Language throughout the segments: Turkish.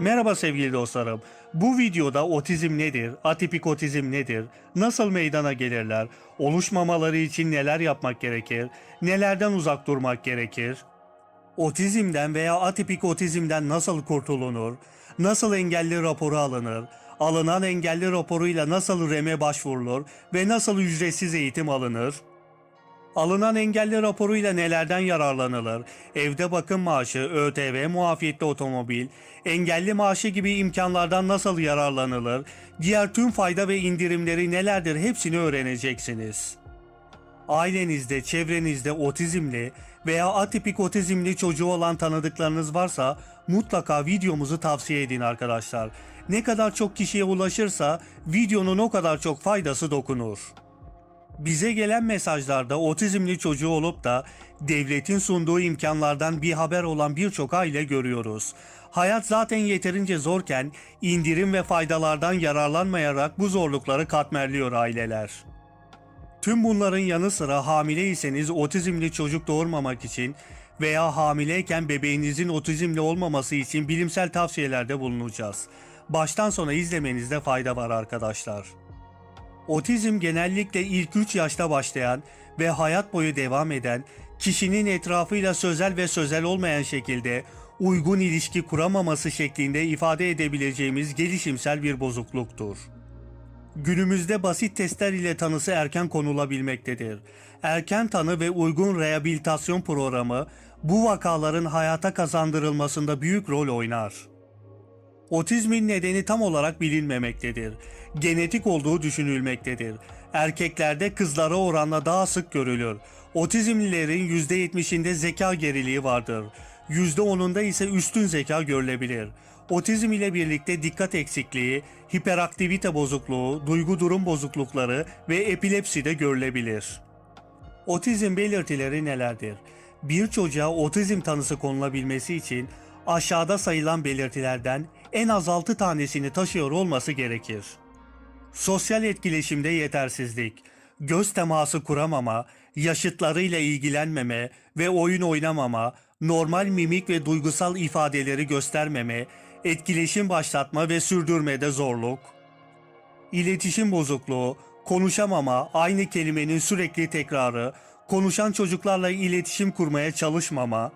Merhaba sevgili dostlarım. Bu videoda otizm nedir, atipik otizm nedir, nasıl meydana gelirler, oluşmamaları için neler yapmak gerekir, nelerden uzak durmak gerekir, otizmden veya atipik otizmden nasıl kurtulunur, nasıl engelli raporu alınır, alınan engelli raporuyla nasıl REM'e başvurulur ve nasıl ücretsiz eğitim alınır, Alınan engelli raporuyla nelerden yararlanılır? Evde bakım maaşı, ÖTV, muafiyetli otomobil, engelli maaşı gibi imkanlardan nasıl yararlanılır? Diğer tüm fayda ve indirimleri nelerdir hepsini öğreneceksiniz. Ailenizde, çevrenizde otizmli veya atipik otizmli çocuğu olan tanıdıklarınız varsa mutlaka videomuzu tavsiye edin arkadaşlar. Ne kadar çok kişiye ulaşırsa videonun o kadar çok faydası dokunur. Bize gelen mesajlarda otizmli çocuğu olup da devletin sunduğu imkanlardan bir haber olan birçok aile görüyoruz. Hayat zaten yeterince zorken indirim ve faydalardan yararlanmayarak bu zorlukları katmerliyor aileler. Tüm bunların yanı sıra hamileyseniz otizmli çocuk doğurmamak için veya hamileyken bebeğinizin otizmli olmaması için bilimsel tavsiyelerde bulunacağız. Baştan sona izlemenizde fayda var arkadaşlar. Otizm genellikle ilk 3 yaşta başlayan ve hayat boyu devam eden, kişinin etrafıyla sözel ve sözel olmayan şekilde uygun ilişki kuramaması şeklinde ifade edebileceğimiz gelişimsel bir bozukluktur. Günümüzde basit testler ile tanısı erken konulabilmektedir. Erken tanı ve uygun rehabilitasyon programı bu vakaların hayata kazandırılmasında büyük rol oynar. Otizmin nedeni tam olarak bilinmemektedir. Genetik olduğu düşünülmektedir. Erkeklerde kızlara oranla daha sık görülür. Otizmlilerin %70'inde zeka geriliği vardır. %10'unda ise üstün zeka görülebilir. Otizm ile birlikte dikkat eksikliği, hiperaktivite bozukluğu, duygu durum bozuklukları ve epilepsi de görülebilir. Otizm belirtileri nelerdir? Bir çocuğa otizm tanısı konulabilmesi için aşağıda sayılan belirtilerden en az 6 tanesini taşıyor olması gerekir. Sosyal etkileşimde yetersizlik, göz teması kuramama, yaşıtlarıyla ilgilenmeme ve oyun oynamama, normal mimik ve duygusal ifadeleri göstermeme, etkileşim başlatma ve sürdürmede zorluk, İletişim bozukluğu, konuşamama, aynı kelimenin sürekli tekrarı, konuşan çocuklarla iletişim kurmaya çalışmama,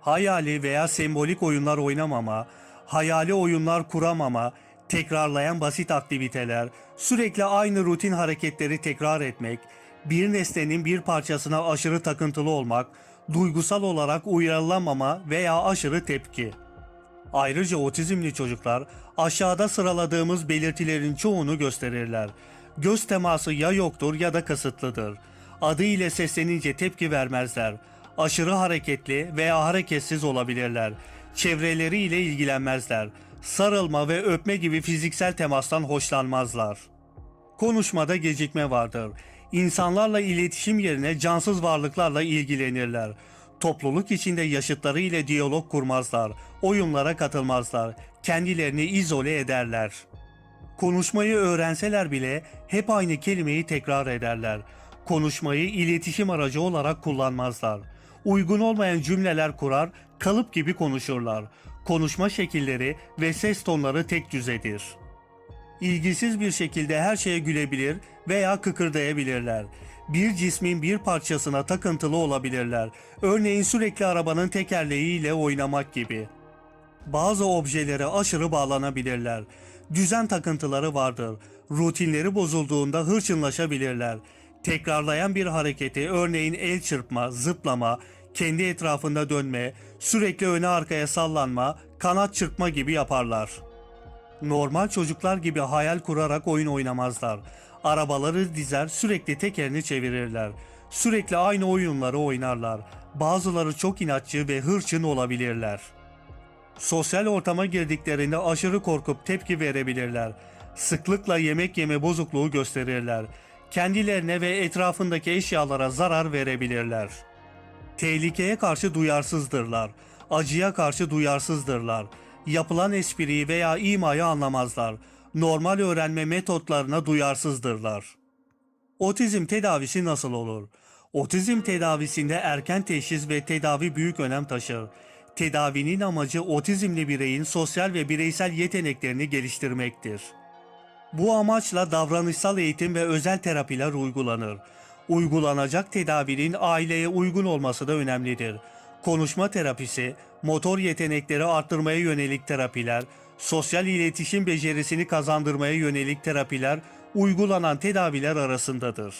hayali veya sembolik oyunlar oynamama, hayali oyunlar kuramama, tekrarlayan basit aktiviteler, sürekli aynı rutin hareketleri tekrar etmek, bir nesnenin bir parçasına aşırı takıntılı olmak, duygusal olarak uyarılamama veya aşırı tepki. Ayrıca otizmli çocuklar aşağıda sıraladığımız belirtilerin çoğunu gösterirler. Göz teması ya yoktur ya da kısıtlıdır. Adı ile seslenince tepki vermezler. Aşırı hareketli veya hareketsiz olabilirler. Çevreleriyle ilgilenmezler. Sarılma ve öpme gibi fiziksel temastan hoşlanmazlar. Konuşmada gecikme vardır. İnsanlarla iletişim yerine cansız varlıklarla ilgilenirler. Topluluk içinde yaşıtları ile diyalog kurmazlar. Oyunlara katılmazlar. Kendilerini izole ederler. Konuşmayı öğrenseler bile hep aynı kelimeyi tekrar ederler. Konuşmayı iletişim aracı olarak kullanmazlar. Uygun olmayan cümleler kurar, kalıp gibi konuşurlar. Konuşma şekilleri ve ses tonları tek düzedir. İlgisiz bir şekilde her şeye gülebilir veya kıkırdayabilirler. Bir cismin bir parçasına takıntılı olabilirler. Örneğin sürekli arabanın tekerleğiyle oynamak gibi. Bazı objelere aşırı bağlanabilirler. Düzen takıntıları vardır. Rutinleri bozulduğunda hırçınlaşabilirler. Tekrarlayan bir hareketi örneğin el çırpma, zıplama, kendi etrafında dönme, sürekli öne arkaya sallanma, kanat çırpma gibi yaparlar. Normal çocuklar gibi hayal kurarak oyun oynamazlar. Arabaları dizer sürekli tekerini çevirirler. Sürekli aynı oyunları oynarlar. Bazıları çok inatçı ve hırçın olabilirler. Sosyal ortama girdiklerinde aşırı korkup tepki verebilirler. Sıklıkla yemek yeme bozukluğu gösterirler. Kendilerine ve etrafındaki eşyalara zarar verebilirler. Tehlikeye karşı duyarsızdırlar. Acıya karşı duyarsızdırlar. Yapılan espriyi veya imayı anlamazlar. Normal öğrenme metotlarına duyarsızdırlar. Otizm tedavisi nasıl olur? Otizm tedavisinde erken teşhis ve tedavi büyük önem taşır. Tedavinin amacı otizmli bireyin sosyal ve bireysel yeteneklerini geliştirmektir. Bu amaçla davranışsal eğitim ve özel terapiler uygulanır. Uygulanacak tedavinin aileye uygun olması da önemlidir. Konuşma terapisi, motor yetenekleri arttırmaya yönelik terapiler, sosyal iletişim becerisini kazandırmaya yönelik terapiler uygulanan tedaviler arasındadır.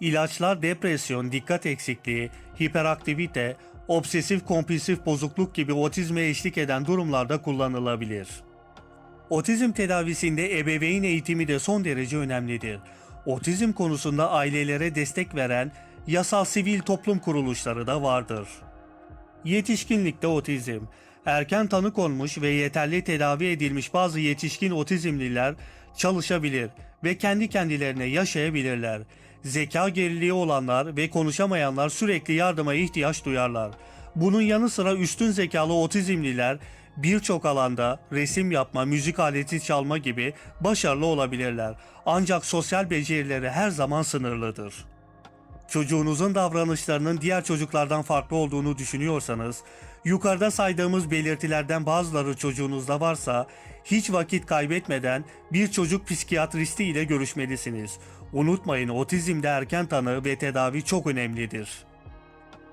İlaçlar depresyon, dikkat eksikliği, hiperaktivite, obsesif kompulsif bozukluk gibi otizme eşlik eden durumlarda kullanılabilir. Otizm tedavisinde ebeveyn eğitimi de son derece önemlidir. Otizm konusunda ailelere destek veren yasal sivil toplum kuruluşları da vardır. Yetişkinlikte otizm Erken tanı konmuş ve yeterli tedavi edilmiş bazı yetişkin otizmliler çalışabilir ve kendi kendilerine yaşayabilirler. Zeka geriliği olanlar ve konuşamayanlar sürekli yardıma ihtiyaç duyarlar. Bunun yanı sıra üstün zekalı otizmliler birçok alanda resim yapma, müzik aleti çalma gibi başarılı olabilirler. Ancak sosyal becerileri her zaman sınırlıdır. Çocuğunuzun davranışlarının diğer çocuklardan farklı olduğunu düşünüyorsanız, yukarıda saydığımız belirtilerden bazıları çocuğunuzda varsa, hiç vakit kaybetmeden bir çocuk psikiyatristi ile görüşmelisiniz. Unutmayın otizmde erken tanı ve tedavi çok önemlidir.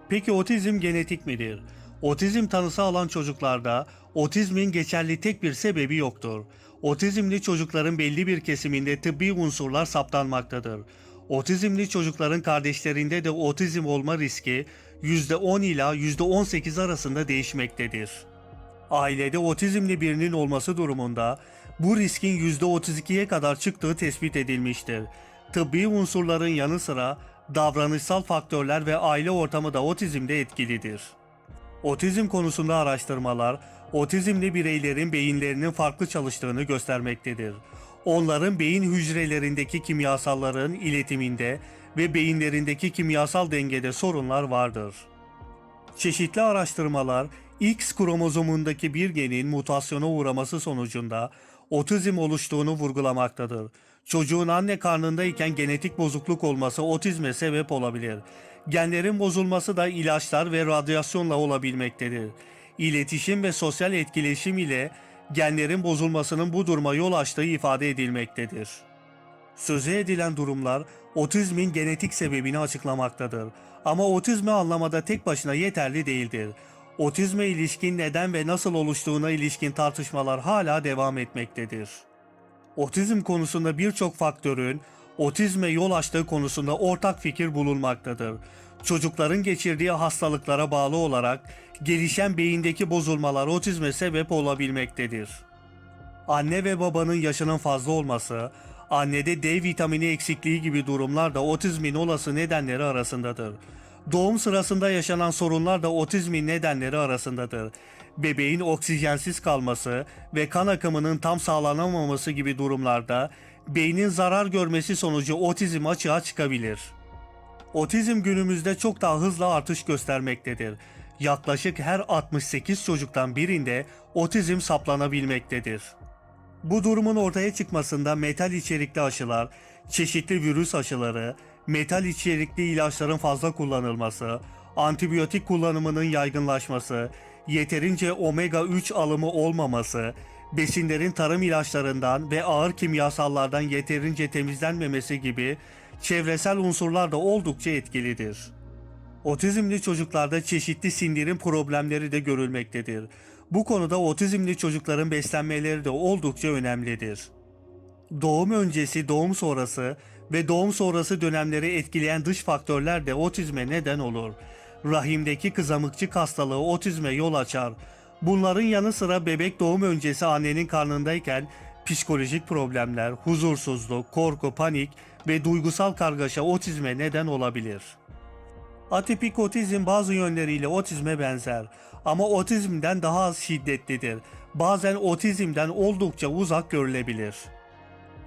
Peki otizm genetik midir? Otizm tanısı alan çocuklarda otizmin geçerli tek bir sebebi yoktur. Otizmli çocukların belli bir kesiminde tıbbi unsurlar saptanmaktadır. Otizmli çocukların kardeşlerinde de otizm olma riski %10 ila %18 arasında değişmektedir. Ailede otizmli birinin olması durumunda bu riskin %32'ye kadar çıktığı tespit edilmiştir. Tıbbi unsurların yanı sıra davranışsal faktörler ve aile ortamı da otizmde etkilidir. Otizm konusunda araştırmalar, otizmli bireylerin beyinlerinin farklı çalıştığını göstermektedir. Onların beyin hücrelerindeki kimyasalların iletiminde ve beyinlerindeki kimyasal dengede sorunlar vardır. Çeşitli araştırmalar X kromozomundaki bir genin mutasyona uğraması sonucunda otizm oluştuğunu vurgulamaktadır. Çocuğun anne karnındayken genetik bozukluk olması otizme sebep olabilir. Genlerin bozulması da ilaçlar ve radyasyonla olabilmektedir. İletişim ve sosyal etkileşim ile genlerin bozulmasının bu duruma yol açtığı ifade edilmektedir. Sözü edilen durumlar otizmin genetik sebebini açıklamaktadır. Ama otizmi anlamada tek başına yeterli değildir. Otizme ilişkin neden ve nasıl oluştuğuna ilişkin tartışmalar hala devam etmektedir. Otizm konusunda birçok faktörün otizme yol açtığı konusunda ortak fikir bulunmaktadır. Çocukların geçirdiği hastalıklara bağlı olarak gelişen beyindeki bozulmalar otizme sebep olabilmektedir. Anne ve babanın yaşının fazla olması, annede D vitamini eksikliği gibi durumlar da otizmin olası nedenleri arasındadır. Doğum sırasında yaşanan sorunlar da otizmin nedenleri arasındadır. Bebeğin oksijensiz kalması ve kan akımının tam sağlanamaması gibi durumlarda beynin zarar görmesi sonucu otizm açığa çıkabilir. Otizm günümüzde çok daha hızlı artış göstermektedir. Yaklaşık her 68 çocuktan birinde otizm saplanabilmektedir. Bu durumun ortaya çıkmasında metal içerikli aşılar, çeşitli virüs aşıları, metal içerikli ilaçların fazla kullanılması, antibiyotik kullanımının yaygınlaşması, yeterince omega 3 alımı olmaması, besinlerin tarım ilaçlarından ve ağır kimyasallardan yeterince temizlenmemesi gibi çevresel unsurlar da oldukça etkilidir. Otizmli çocuklarda çeşitli sindirim problemleri de görülmektedir. Bu konuda otizmli çocukların beslenmeleri de oldukça önemlidir. Doğum öncesi, doğum sonrası ve doğum sonrası dönemleri etkileyen dış faktörler de otizme neden olur. Rahimdeki kızamıkçık hastalığı otizme yol açar. Bunların yanı sıra bebek doğum öncesi annenin karnındayken psikolojik problemler, huzursuzluk, korku, panik ve duygusal kargaşa otizme neden olabilir. Atipik otizm bazı yönleriyle otizme benzer ama otizmden daha az şiddetlidir. Bazen otizmden oldukça uzak görülebilir.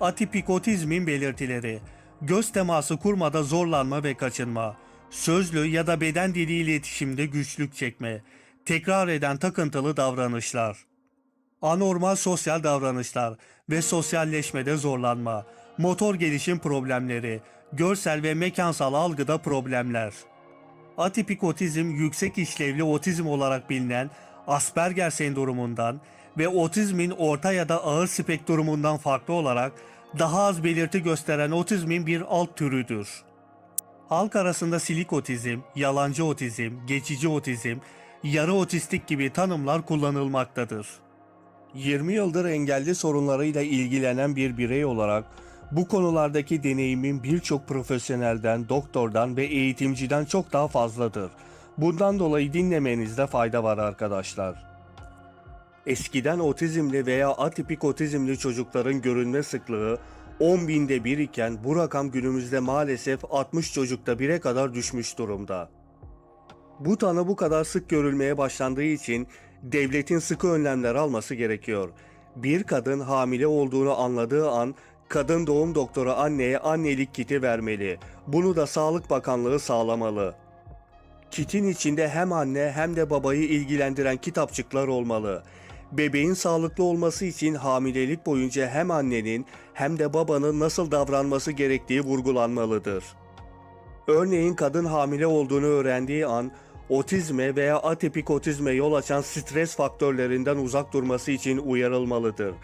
Atipik otizmin belirtileri göz teması kurmada zorlanma ve kaçınma, sözlü ya da beden dili iletişimde güçlük çekme, tekrar eden takıntılı davranışlar, anormal sosyal davranışlar ve sosyalleşmede zorlanma, motor gelişim problemleri, görsel ve mekansal algıda problemler. Atipik otizm yüksek işlevli otizm olarak bilinen Asperger sendromundan ve otizmin orta ya da ağır spektrumundan farklı olarak daha az belirti gösteren otizmin bir alt türüdür. Halk arasında silik otizm, yalancı otizm, geçici otizm, yarı otistik gibi tanımlar kullanılmaktadır. 20 yıldır engelli sorunlarıyla ilgilenen bir birey olarak bu konulardaki deneyimim birçok profesyonelden, doktordan ve eğitimciden çok daha fazladır. Bundan dolayı dinlemenizde fayda var arkadaşlar. Eskiden otizmli veya atipik otizmli çocukların görünme sıklığı 10 binde bir iken bu rakam günümüzde maalesef 60 çocukta 1'e kadar düşmüş durumda. Bu tanı bu kadar sık görülmeye başlandığı için devletin sıkı önlemler alması gerekiyor. Bir kadın hamile olduğunu anladığı an kadın doğum doktoru anneye annelik kiti vermeli. Bunu da Sağlık Bakanlığı sağlamalı. Kitin içinde hem anne hem de babayı ilgilendiren kitapçıklar olmalı. Bebeğin sağlıklı olması için hamilelik boyunca hem annenin hem de babanın nasıl davranması gerektiği vurgulanmalıdır. Örneğin kadın hamile olduğunu öğrendiği an otizme veya atipik otizme yol açan stres faktörlerinden uzak durması için uyarılmalıdır.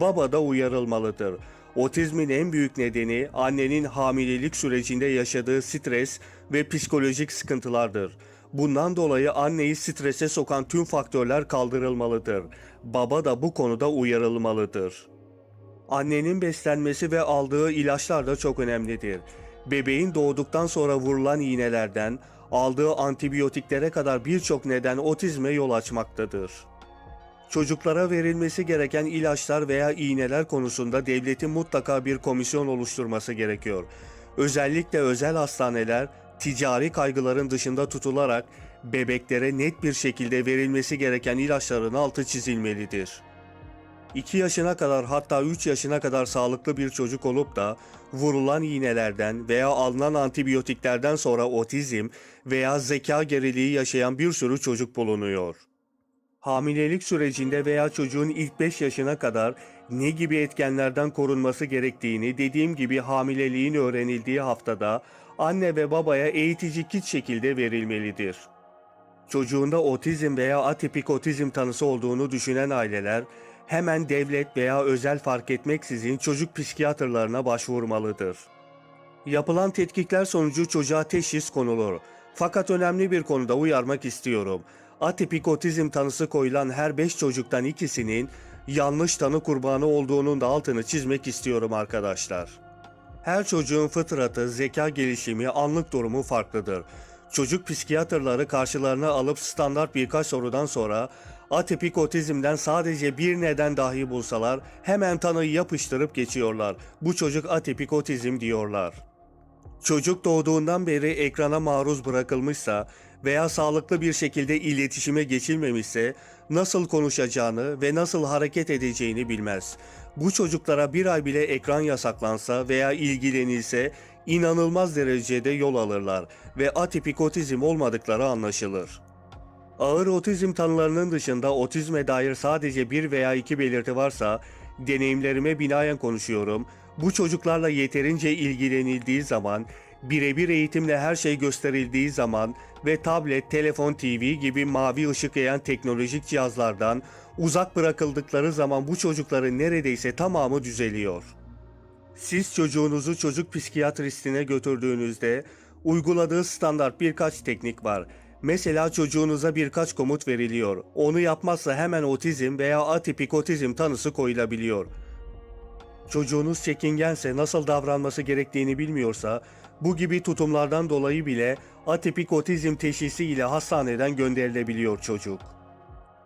Baba da uyarılmalıdır. Otizmin en büyük nedeni annenin hamilelik sürecinde yaşadığı stres ve psikolojik sıkıntılardır. Bundan dolayı anneyi strese sokan tüm faktörler kaldırılmalıdır. Baba da bu konuda uyarılmalıdır. Annenin beslenmesi ve aldığı ilaçlar da çok önemlidir. Bebeğin doğduktan sonra vurulan iğnelerden aldığı antibiyotiklere kadar birçok neden otizme yol açmaktadır. Çocuklara verilmesi gereken ilaçlar veya iğneler konusunda devletin mutlaka bir komisyon oluşturması gerekiyor. Özellikle özel hastaneler ticari kaygıların dışında tutularak bebeklere net bir şekilde verilmesi gereken ilaçların altı çizilmelidir. 2 yaşına kadar hatta 3 yaşına kadar sağlıklı bir çocuk olup da vurulan iğnelerden veya alınan antibiyotiklerden sonra otizm veya zeka geriliği yaşayan bir sürü çocuk bulunuyor. Hamilelik sürecinde veya çocuğun ilk 5 yaşına kadar ne gibi etkenlerden korunması gerektiğini dediğim gibi hamileliğin öğrenildiği haftada anne ve babaya eğitici kit şekilde verilmelidir. Çocuğunda otizm veya atipik otizm tanısı olduğunu düşünen aileler hemen devlet veya özel fark etmeksizin çocuk psikiyatrlarına başvurmalıdır. Yapılan tetkikler sonucu çocuğa teşhis konulur. Fakat önemli bir konuda uyarmak istiyorum. Atipik otizm tanısı koyulan her 5 çocuktan ikisinin yanlış tanı kurbanı olduğunun da altını çizmek istiyorum arkadaşlar. Her çocuğun fıtratı, zeka gelişimi, anlık durumu farklıdır. Çocuk psikiyatrları karşılarına alıp standart birkaç sorudan sonra atipik otizmden sadece bir neden dahi bulsalar hemen tanıyı yapıştırıp geçiyorlar. Bu çocuk atipik otizm diyorlar. Çocuk doğduğundan beri ekrana maruz bırakılmışsa veya sağlıklı bir şekilde iletişime geçilmemişse nasıl konuşacağını ve nasıl hareket edeceğini bilmez. Bu çocuklara bir ay bile ekran yasaklansa veya ilgilenilse inanılmaz derecede yol alırlar ve atipik otizm olmadıkları anlaşılır. Ağır otizm tanılarının dışında otizme dair sadece bir veya iki belirti varsa deneyimlerime binaen konuşuyorum. Bu çocuklarla yeterince ilgilenildiği zaman, birebir eğitimle her şey gösterildiği zaman ve tablet, telefon, TV gibi mavi ışık yayan teknolojik cihazlardan uzak bırakıldıkları zaman bu çocukların neredeyse tamamı düzeliyor. Siz çocuğunuzu çocuk psikiyatristine götürdüğünüzde uyguladığı standart birkaç teknik var. Mesela çocuğunuza birkaç komut veriliyor. Onu yapmazsa hemen otizm veya atipik otizm tanısı koyulabiliyor. Çocuğunuz çekingense nasıl davranması gerektiğini bilmiyorsa bu gibi tutumlardan dolayı bile atipik otizm teşhisi ile hastaneden gönderilebiliyor çocuk.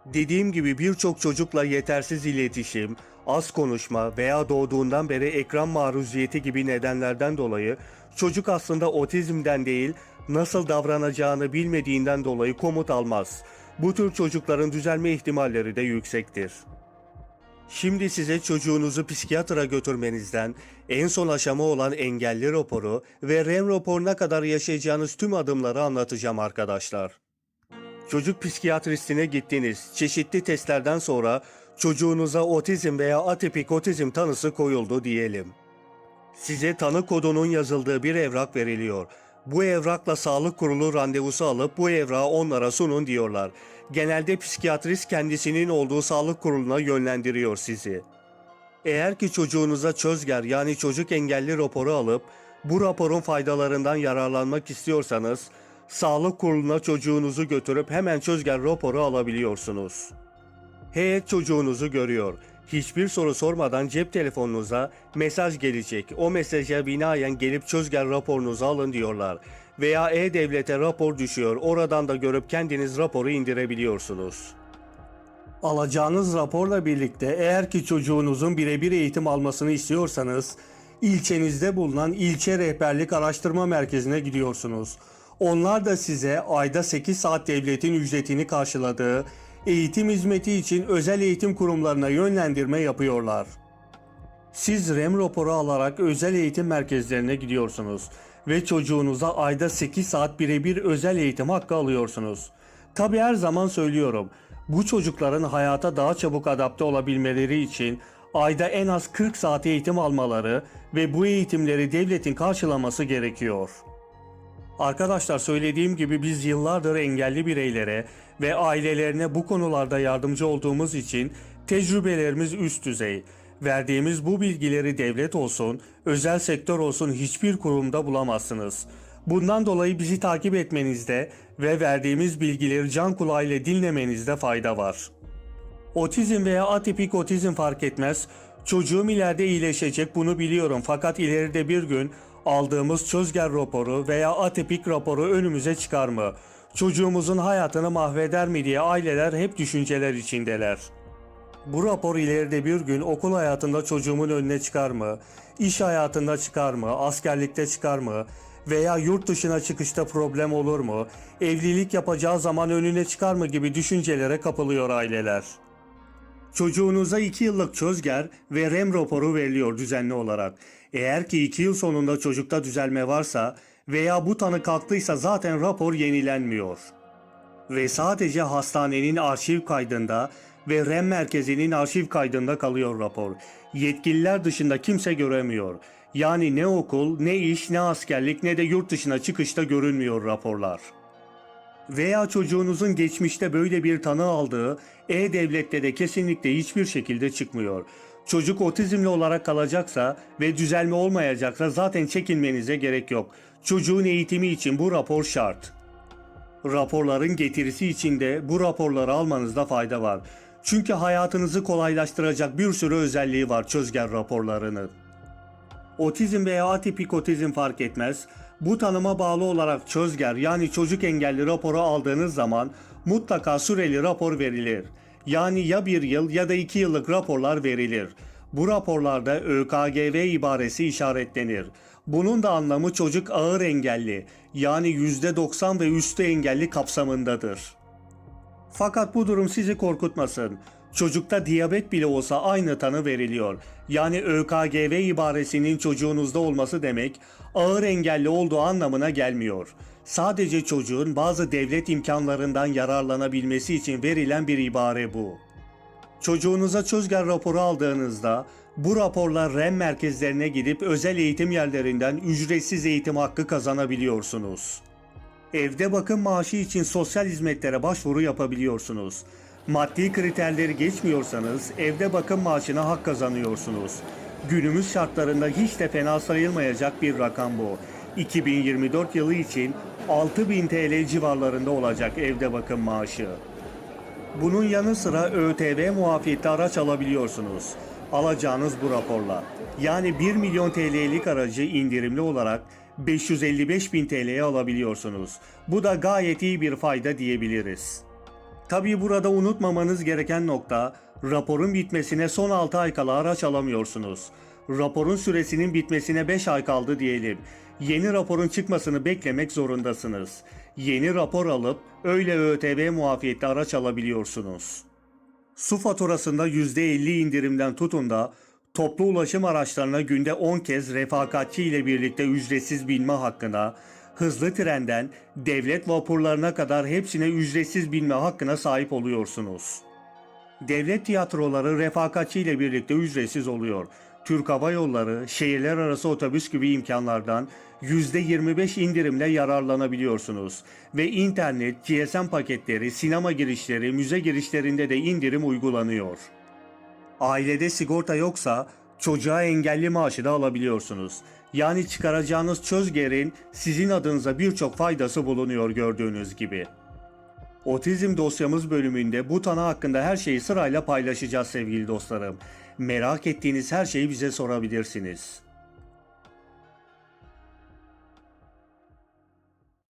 Dediğim gibi birçok çocukla yetersiz iletişim, az konuşma veya doğduğundan beri ekran maruziyeti gibi nedenlerden dolayı çocuk aslında otizmden değil, nasıl davranacağını bilmediğinden dolayı komut almaz. Bu tür çocukların düzelme ihtimalleri de yüksektir. Şimdi size çocuğunuzu psikiyatra götürmenizden, en son aşama olan engelli raporu ve REM raporuna kadar yaşayacağınız tüm adımları anlatacağım arkadaşlar. Çocuk psikiyatristine gittiniz. Çeşitli testlerden sonra çocuğunuza otizm veya atipik otizm tanısı koyuldu diyelim. Size tanı kodunun yazıldığı bir evrak veriliyor. Bu evrakla sağlık kurulu randevusu alıp bu evrağı onlara sunun diyorlar. Genelde psikiyatrist kendisinin olduğu sağlık kuruluna yönlendiriyor sizi. Eğer ki çocuğunuza çözger yani çocuk engelli raporu alıp bu raporun faydalarından yararlanmak istiyorsanız sağlık kuruluna çocuğunuzu götürüp hemen çözger raporu alabiliyorsunuz. Heyet çocuğunuzu görüyor. Hiçbir soru sormadan cep telefonunuza mesaj gelecek. O mesaja binaen gelip çözger raporunuzu alın diyorlar. Veya E-Devlet'e rapor düşüyor. Oradan da görüp kendiniz raporu indirebiliyorsunuz. Alacağınız raporla birlikte eğer ki çocuğunuzun birebir eğitim almasını istiyorsanız ilçenizde bulunan ilçe rehberlik araştırma merkezine gidiyorsunuz. Onlar da size ayda 8 saat devletin ücretini karşıladığı eğitim hizmeti için özel eğitim kurumlarına yönlendirme yapıyorlar. Siz REM raporu alarak özel eğitim merkezlerine gidiyorsunuz ve çocuğunuza ayda 8 saat birebir özel eğitim hakkı alıyorsunuz. Tabi her zaman söylüyorum. Bu çocukların hayata daha çabuk adapte olabilmeleri için ayda en az 40 saat eğitim almaları ve bu eğitimleri devletin karşılaması gerekiyor. Arkadaşlar söylediğim gibi biz yıllardır engelli bireylere ve ailelerine bu konularda yardımcı olduğumuz için tecrübelerimiz üst düzey. Verdiğimiz bu bilgileri devlet olsun, özel sektör olsun hiçbir kurumda bulamazsınız. Bundan dolayı bizi takip etmenizde ve verdiğimiz bilgileri can kulağıyla dinlemenizde fayda var. Otizm veya atipik otizm fark etmez. Çocuğum ileride iyileşecek bunu biliyorum fakat ileride bir gün aldığımız çözger raporu veya atipik raporu önümüze çıkar mı? Çocuğumuzun hayatını mahveder mi diye aileler hep düşünceler içindeler. Bu rapor ileride bir gün okul hayatında çocuğumun önüne çıkar mı? İş hayatında çıkar mı? Askerlikte çıkar mı? Veya yurt dışına çıkışta problem olur mu? Evlilik yapacağı zaman önüne çıkar mı gibi düşüncelere kapılıyor aileler. Çocuğunuza 2 yıllık çözger ve REM raporu veriliyor düzenli olarak. Eğer ki 2 yıl sonunda çocukta düzelme varsa veya bu tanı kalktıysa zaten rapor yenilenmiyor. Ve sadece hastanenin arşiv kaydında ve REM merkezinin arşiv kaydında kalıyor rapor. Yetkililer dışında kimse göremiyor. Yani ne okul, ne iş, ne askerlik ne de yurt dışına çıkışta görünmüyor raporlar veya çocuğunuzun geçmişte böyle bir tanı aldığı E-Devlet'te de kesinlikle hiçbir şekilde çıkmıyor. Çocuk otizmli olarak kalacaksa ve düzelme olmayacaksa zaten çekinmenize gerek yok. Çocuğun eğitimi için bu rapor şart. Raporların getirisi için de bu raporları almanızda fayda var. Çünkü hayatınızı kolaylaştıracak bir sürü özelliği var çözger raporlarının. Otizm veya atipik otizm fark etmez. Bu tanıma bağlı olarak çözger yani çocuk engelli raporu aldığınız zaman mutlaka süreli rapor verilir. Yani ya bir yıl ya da iki yıllık raporlar verilir. Bu raporlarda ÖKGV ibaresi işaretlenir. Bunun da anlamı çocuk ağır engelli yani %90 ve üstü engelli kapsamındadır. Fakat bu durum sizi korkutmasın. Çocukta diyabet bile olsa aynı tanı veriliyor. Yani ÖKGV ibaresinin çocuğunuzda olması demek ağır engelli olduğu anlamına gelmiyor. Sadece çocuğun bazı devlet imkanlarından yararlanabilmesi için verilen bir ibare bu. Çocuğunuza çözger raporu aldığınızda bu raporlar REM merkezlerine gidip özel eğitim yerlerinden ücretsiz eğitim hakkı kazanabiliyorsunuz. Evde bakım maaşı için sosyal hizmetlere başvuru yapabiliyorsunuz. Maddi kriterleri geçmiyorsanız evde bakım maaşına hak kazanıyorsunuz. Günümüz şartlarında hiç de fena sayılmayacak bir rakam bu. 2024 yılı için 6000 TL civarlarında olacak evde bakım maaşı. Bunun yanı sıra ÖTV muafiyetli araç alabiliyorsunuz. Alacağınız bu raporla. Yani 1 milyon TL'lik aracı indirimli olarak 555 bin TL'ye alabiliyorsunuz. Bu da gayet iyi bir fayda diyebiliriz. Tabii burada unutmamanız gereken nokta, raporun bitmesine son 6 ay kala araç alamıyorsunuz. Raporun süresinin bitmesine 5 ay kaldı diyelim. Yeni raporun çıkmasını beklemek zorundasınız. Yeni rapor alıp öyle ÖTV muafiyetli araç alabiliyorsunuz. Su faturasında %50 indirimden tutun da toplu ulaşım araçlarına günde 10 kez refakatçi ile birlikte ücretsiz binme hakkına, hızlı trenden devlet vapurlarına kadar hepsine ücretsiz binme hakkına sahip oluyorsunuz. Devlet tiyatroları refakatçi ile birlikte ücretsiz oluyor. Türk Hava Yolları, şehirler arası otobüs gibi imkanlardan %25 indirimle yararlanabiliyorsunuz. Ve internet, GSM paketleri, sinema girişleri, müze girişlerinde de indirim uygulanıyor. Ailede sigorta yoksa çocuğa engelli maaşı da alabiliyorsunuz. Yani çıkaracağınız çözgerin sizin adınıza birçok faydası bulunuyor gördüğünüz gibi. Otizm dosyamız bölümünde bu tanı hakkında her şeyi sırayla paylaşacağız sevgili dostlarım. Merak ettiğiniz her şeyi bize sorabilirsiniz.